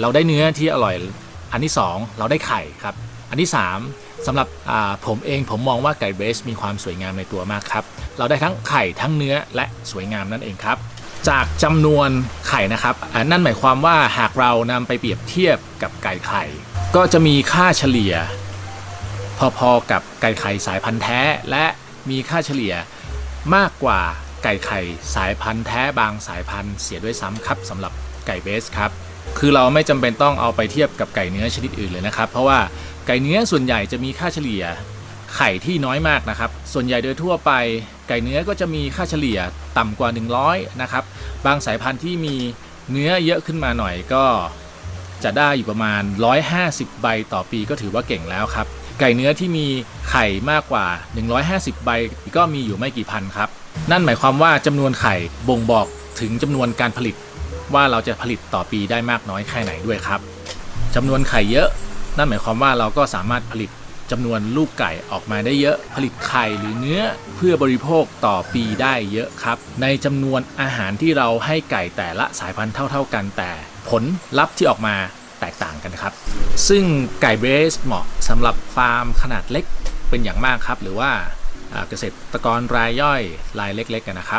เราได้เนื้อที่อร่อยอันที่สองเราได้ไข่ครับ อันที่สามสำหรับผมเองผมมองว่าไก่เบสมีความสวยงามในตัวมากครับ เราได้ทั้งไข่ทั้งเนื้อและสวยงามนั่นเองครับ จากจำนวนไข่นะครับนั่นหมายความว่าหากเรานำไปเปรียบเทียบกับไก่ไข่ ก็จะมีค่าเฉลี่ย พอๆกับไก่ไข่สายพันธุ์แท้ และมีค่าเฉลี่ยมากกว่าไก่ไข่สายพันธุ์แท้บางสายพันธุ์เสียด้วยซ้ำครับสำหรับไก่เบสครับ คือเราไม่จำเป็นต้องเอาไปเทียบกับไก่เนื้อชนิดอื่นเลยนะครับ เพราะว่าไก่เนื้อส่วนใหญ่จะมีค่าเฉลี่ยไข่ที่น้อยมากนะครับ ส่วนใหญ่โดยทั่วไปไก่เนื้อก็จะมีค่าเฉลี่ยต่ำกว่า 100 นะครับ บางสายพันธุ์ที่มีเนื้อเยอะขึ้นมาหน่อยก็จะได้อยู่ประมาณ 150 ใบต่อปีก็ถือว่าเก่งแล้วครับ ไก่เนื้อที่มีไข่มากกว่า 150 ใบก็มีอยู่ไม่กี่พันครับ นั่นหมายความว่าจำนวนไข่บ่งบอกถึงจำนวนการผลิต ว่าเราจะผลิตต่อปีได้มากน้อยแค่ไหนด้วยครับจำนวนไข่เยอะ นั่นหมายความว่าเราก็สามารถผลิตจำนวนลูกไก่ออกมาได้เยอะ ผลิตไข่หรือเนื้อเพื่อบริโภคต่อปีได้เยอะครับ ในจำนวนอาหารที่เราให้ไก่แต่ละสายพันธุ์เท่า ๆกันแต่ผลลัพธ์ที่ออกมาแตกต่างกันครับ ซึ่งไก่เบสเหมาะสำหรับฟาร์มขนาดเล็กเป็นอย่างมากครับ หรือว่าอ่าเกษตรกรรายย่อยรายเล็กๆกันนะครับ